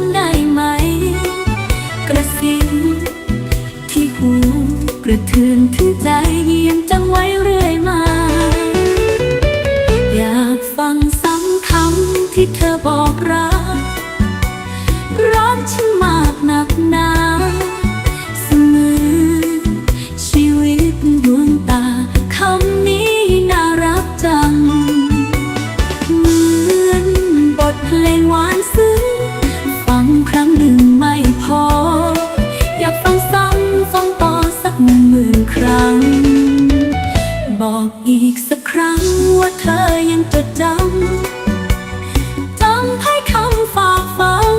ำได้ไหม กระสิบที่หูกระเทือนถึงใจยังจังไว้เรื่อยมา อยากฟังซ้ำคำที่เธอบอกรักรักฉันมากหนักหนาเสมอชีวิตดวงตาคำนี้น่ารักจัง เหมือนบทเพลงหวานซึ้ง บอกอีกสักครั้งว่าเธอยังจดจำจำให้คำฝากฝัง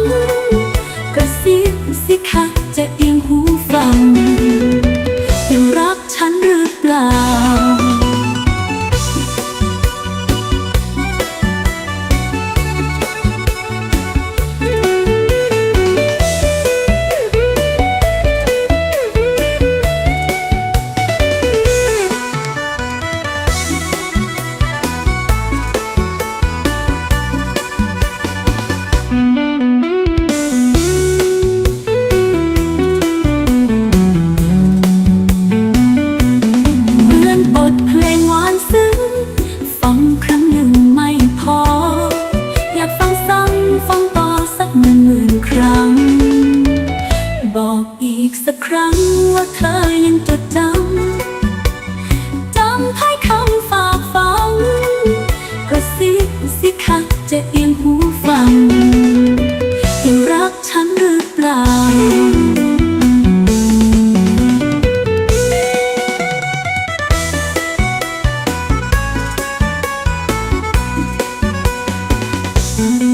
กระซิบสิคะจะเอียงหูฟัง รั้งว่าเธอยังจดจำจำให้คำฝากฟังกระซิบสิคะจะเอียงหูฟังยังรักฉันหรือเปล่าเ